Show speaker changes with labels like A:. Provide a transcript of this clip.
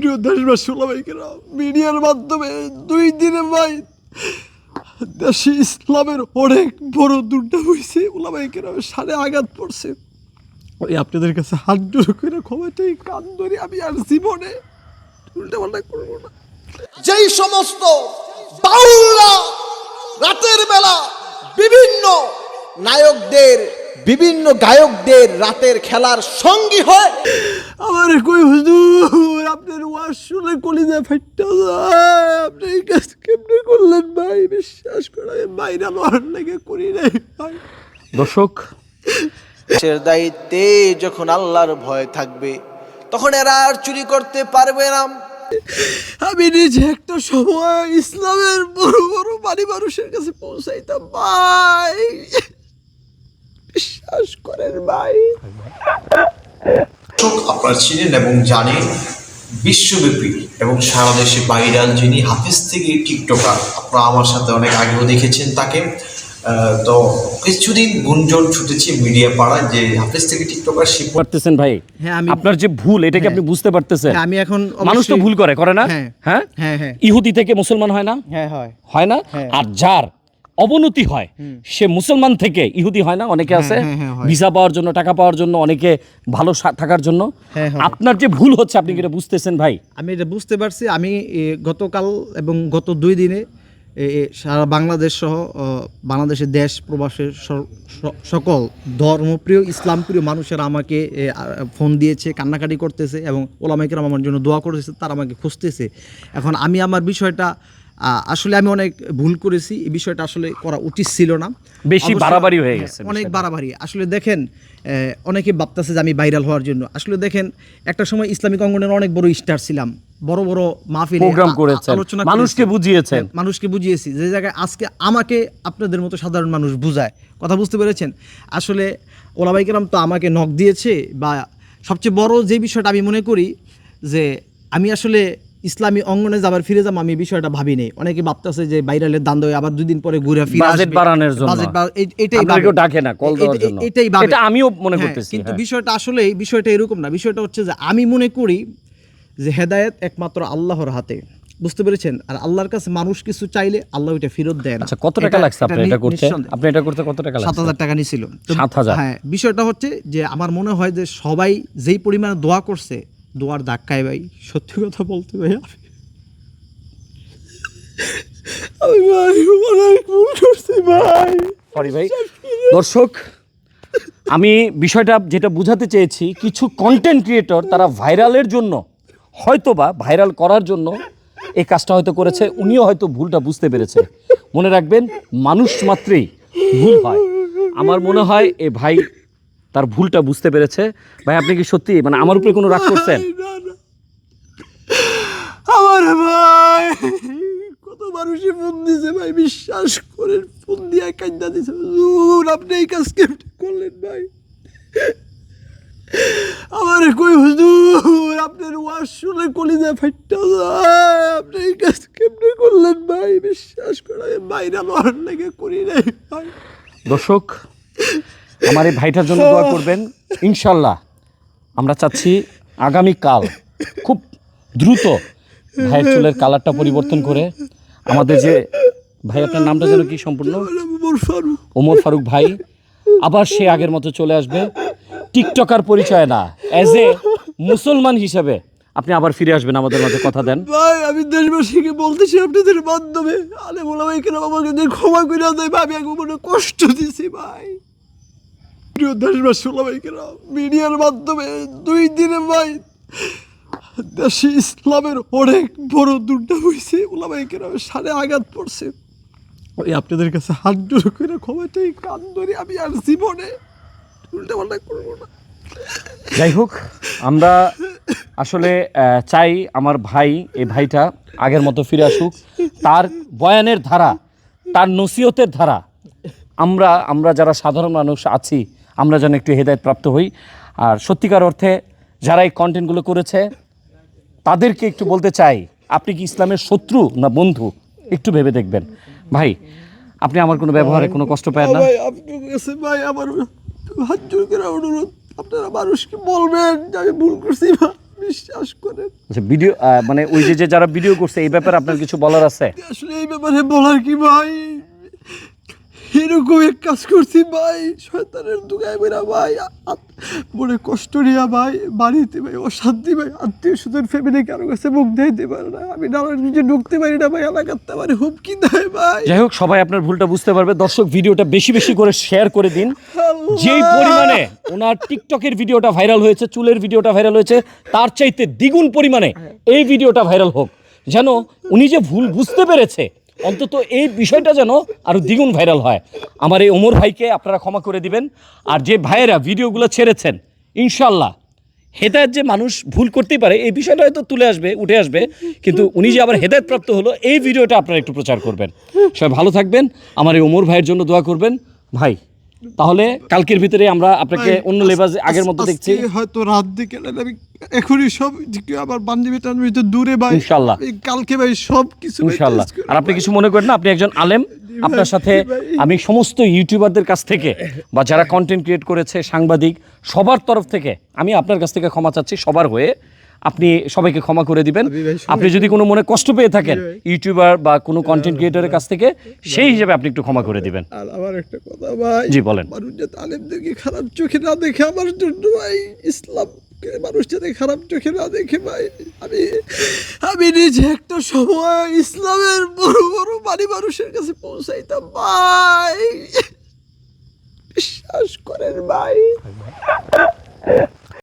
A: প্রিয় দেশবাসী ওলামাইকেরা মিডিয়ার মাধ্যমে দুই দিনে ভাই দেশে ইসলামের অনেক বড় দুর্টা হয়েছে ওলামাইকেরা সারে আঘাত পড়ছে। ওই আপনাদের কাছে হাত জোর করে ক্ষমা চাই কান ধরে, আমি আর জীবনে উল্টা পাল্টা করব না।
B: যেই সমস্ত বাউলরা রাতের বেলা বিভিন্ন নায়কদের, বিভিন্ন গায়কদের রাতের খেলার সঙ্গী হয়
A: আমার কই হুজুর আপনার ওয়াজ শুনে কলিজা ফাইটটা যায় আপনি এই কাজ কেমনে করলেন ভাই? বিশ্বাস করে বাইরে লড়ার লেগে করি নাই ভাই।
C: দর্শক
B: দেশের দায়িত্বে যখন আল্লাহর ভয় থাকবে তখন এরা আর চুরি করতে পারবে না।
A: আমি নিজে একটা সময় ইসলামের বড় বড় বাড়ি মানুষের কাছে পৌঁছাইতাম ভাই। বিশ্বাস করেন ভাই।
D: দর্শক আপনারা চিনেন এবং জানেন বিশ্বব্যাপী এবং সারা দেশে ভাইরাল যিনি হাফিজ থেকে টিকটকার আপনারা আমার সাথে অনেক আগেও দেখেছেন তাকে। তো কিছুদিন গুঞ্জন ছুটেছে মিডিয়া পাড়ায় যে হাফিজ থেকে টিকটকার সে
C: পারতেছেন ভাই?
E: হ্যাঁ,
C: আপনার যে ভুল এটাকে আপনি বুঝতে পারতেছেন?
E: হ্যাঁ, আমি এখন
C: মানুষ তো ভুল করে করে না?
E: হ্যাঁ।
C: হ্যাঁ?
E: হ্যাঁ, হ্যাঁ।
C: ইহুদি থেকে মুসলমান হয় না?
E: হ্যাঁ হয়।
C: হয় না? আর যার অবনতি হয়। সে মুসলমান থেকে ইহুদি হয় না অনেকে আছে।
E: হ্যাঁ, হ্যাঁ, হয়।
C: ভিসা পাওয়ার জন্য টাকা পাওয়ার জন্য অনেকে ভালো থাকার জন্য।
E: হ্যাঁ,
C: আপনার যে ভুল হচ্ছে আপনি কি এটা বুঝতেছেন ভাই?
E: আমি এটা বুঝতে পারছি। আমি গতকাল এবং গত দুই দিনে সারা বাংলাদেশ সহ বাংলাদেশের দেশ প্রবাসের সকল ধর্মপ্রিয় ইসলামপ্রিয় মানুষেরা আমাকে ফোন দিয়েছে কান্নাকাটি করতেছে এবং ওলামাইকেরাম আমার জন্য দোয়া করেছে তারা আমাকে খুঁজতেছে। এখন আমি আমার বিষয়টা আসলে আমি অনেক ভুল করেছি এই বিষয়টা আসলে করা উচিত ছিল না।
C: বেশি বাড়াবাড়ি হয়ে গেছে
E: অনেক বাড়াবাড়ি। আসলে দেখেন অনেকে ভাবতেছে যে আমি ভাইরাল হওয়ার জন্য। আসলে দেখেন একটা সময় ইসলামিক অঙ্গনের অনেক বড় স্টার ছিলাম। বড় বড় মাহফিলে
C: প্রোগ্রাম করেছেন,
E: আলোচনা
C: মানুষকে বুঝিয়েছেন।
E: হ্যাঁ, মানুষকে বুঝিয়েছি। যে জায়গায় আজকে আমাকে আপনাদের মতো সাধারণ মানুষ বুঝায়। কথা বুঝতে পেরেছেন? আসলে ওলাবাইকেরাম তো আমাকে নখ দিয়েছে বা সবচেয়ে বড় যে বিষয়টা আমি মনে করি যে আমি আসলে ইসলামী অঙ্গনে যাবার ফিরে যাব আমি বিষয়টা ভাবি নেই অনেকে ভাবতেছে যে বাইরালের দান দেয় আবার দুদিন পরে ঘুরে ফিরে
C: বাজেট বাড়ানোর জন্য।
E: বাজেট বাড়া- এই- এটাই
C: কেউ ডাকে না, কল দেওয়ার জন্য।
E: এটাই
C: এটা আমিও মনে
E: হ্যাঁ,
C: করতেছি,
E: কিন্তু
C: হ্যাঁ।
E: বিষয়টা আসলে বিষয়টা এরকম না। বিষয়টা হচ্ছে যে আমি মনে করি যে হেদায়েত একমাত্র আল্লাহর হাতে। বুঝতে পেরেছেন? আর আল্লাহর কাছে মানুষ কিছু চাইলে আল্লাহ ওইটা ফেরত দেয় না।
C: আচ্ছা কত টাকা লাগছে আপনার
E: নি-
C: এটা করতে আপনি এটা করতে কত টাকা
E: সাত
C: লাগছে?
E: হাজার টাকা নিছিল।
C: 7,000
E: হ্যাঁ বিষয়টা হচ্ছে যে আমার মনে হয় যে সবাই যেই পরিমাণে দোয়া করছে দোয়ার ধাক্কায় ভাই। সত্যি কথা বলতে ভাই আমি
A: আমি ভাই অনেক ভুল করছি ভাই।
C: সরি ভাই। দর্শক আমি বিষয়টা যেটা বুঝাতে চেয়েছি কিছু কন্টেন্ট ক্রিয়েটর তারা ভাইরালের জন্য হয়তোবা ভাইরাল করার জন্য এই কাজটা হয়তো করেছে উনিও হয়তো ভুলটা বুঝতে পেরেছে। মনে রাখবেন মানুষ মাত্রেই ভুল হয়। আমার মনে হয় এ ভাই তার ভুলটা বুঝতে পেরেছে। ভাই আপনি কি সত্যি? মানে আমার উপরে কোনো রাগ করছেন।
A: আমার ভাই কত মানুষে ফোন দিছে ভাই বিশ্বাস করেন ফোন দিয়ে কান্দা হুজুর আপনি এই কাজ কেমনে করলেন ভাই? আমার কই হুজুর আপনার ওয়াজ শুনে কলিজা ফাইটটা যায়। আপনি এই কাজ কেমনে করলেন ভাই? বিশ্বাস করে বাইরে লড়ার লেগে করি নাই ভাই।
C: দর্শক আমার এই ভাইটার জন্য দোয়া করবেন। ইনশাল্লাহ আমরা চাচ্ছি আগামীকাল খুব দ্রুত ভাইয়ের চুলের কালারটা পরিবর্তন করে আমাদের যে ভাই আপনার নামটা যেন কি সম্পূর্ণ? ওমর ফারুক ভাই। আবার সে আগের মতো চলে আসবে। টিকটকার পরিচয় না অ্যাজ এ মুসলমান হিসেবে। আপনি আবার ফিরে আসবেন আমাদের মাঝে কথা দেন।
A: ভাই আমি দেশবাসীকে বলতেছি আপনাদের মাধ্যমে। আলে বলা ভাই কেন আমাকে ক্ষমা করে দেয় ভাই আমি কষ্ট দিছি ভাই। প্রিয় দেশবাসী বলা ভাই মিডিয়ার মাধ্যমে দুই দিনে ভাই দেশে ইসলামের অনেক বড় দুর্টা হয়েছে ওলা ভাই কেন সারে আঘাত পড়ছে। ওই আপনাদের কাছে হাত জোর করে ক্ষমা চাই কান ধরে আমি আর জীবনে উল্টা পাল্টা করব না।
C: যাই হোক, আমরা আসলে চাই আমার ভাই, এই ভাইটা আগের মতো ফিরে আসুক। তার বয়ানের ধারা, তার নসিহতের ধারা, আমরা আমরা যারা সাধারণ মানুষ আছি আমরা যেন একটু হেদায়ত প্রাপ্ত হই। আর সত্যিকার অর্থে যারা এই কন্টেন্টগুলো করেছে তাদেরকে একটু বলতে চাই আপনি কি ইসলামের শত্রু না বন্ধু? একটু ভেবে দেখবেন। ভাই আপনি আমার কোনো ব্যবহারে কোনো কষ্ট পায় না?
A: ভাই ভাই আমার হাত করে অনুরোধ আপনারা মানুষকে বলবেন যে আমি ভুল করছি বা বিশ্বাস করেন।
C: আচ্ছা ভিডিও মানে ওই যে যে যারা ভিডিও করছে এই ব্যাপারে আপনার কিছু বলার আছে?
A: আসলে এই ব্যাপারে বলার কি ভাই? এরকম এক কাজ করছি ভাই শয়তানের দুগায় বেরা ভাই মনে কষ্ট নিয়া ভাই বাড়িতে ভাই অশান্তি ভাই আত্মীয় স্বজন ফ্যামিলি কারও কাছে মুখ দেখাইতে পারে না আমি নানার নিজে ঢুকতে পারি না ভাই এলাকাতে আমার হুমকি দেয় ভাই।
C: যাই হোক সবাই আপনার ভুলটা বুঝতে পারবে। দর্শক ভিডিওটা বেশি বেশি করে শেয়ার করে দিন। যেই পরিমাণে ওনার টিকটকের ভিডিওটা ভাইরাল হয়েছে চুলের ভিডিওটা ভাইরাল হয়েছে তার চাইতে দ্বিগুণ পরিমাণে এই ভিডিওটা ভাইরাল হোক। যেন উনি যে ভুল বুঝতে পেরেছে অন্তত এই বিষয়টা যেন আরও দ্বিগুণ ভাইরাল হয়। আমার এই ওমর ভাইকে আপনারা ক্ষমা করে দিবেন। আর যে ভাইয়েরা ভিডিওগুলো ছেড়েছেন ইনশাল্লাহ হেদায়ত যে মানুষ ভুল করতেই পারে এই বিষয়টা হয়তো তুলে আসবে উঠে আসবে। কিন্তু উনি যে আবার হেদায়ত প্রাপ্ত হলো এই ভিডিওটা আপনারা একটু প্রচার করবেন। সবাই ভালো থাকবেন। আমার এই ওমর ভাইয়ের জন্য দোয়া করবেন। ভাই তাহলে কালকের ভিতরে আমরা আপনাকে অন্য লেবাজে আগের মতো দেখছি।
A: হয়তো রাত দিকে এখনই সব আবার বান্ধবী তো দূরে ভাই কালকে ভাই সব কিছু
C: আর আপনি কিছু মনে করেন না? আপনি একজন আলেম। আপনার সাথে আমি সমস্ত ইউটিউবারদের কাছ থেকে বা যারা কন্টেন্ট ক্রিয়েট করেছে সাংবাদিক সবার তরফ থেকে আমি আপনার কাছ থেকে ক্ষমা চাচ্ছি সবার হয়ে আপনি সবাইকে ক্ষমা করে দিবেন। আপনি যদি কোনো মনে কষ্ট পেয়ে থাকেন ইউটিউবার বা কোনো কন্টেন্ট ক্রিয়েটরের কাছ থেকে সেই হিসেবে আপনি একটু ক্ষমা করে দিবেন।
A: আর আমার একটা কথা ভাই
C: জি, বলেন।
A: মানুষ খারাপ চোখে না দেখে আমার জন্য ভাই ইসলামকে মানুষ যাতে খারাপ চোখে না দেখে ভাই, আমি আমি নিজে একটা সময় ইসলামের বড় বড় বাড়ি মানুষের কাছে পৌঁছাইতাম ভাই। বিশ্বাস করেন ভাই।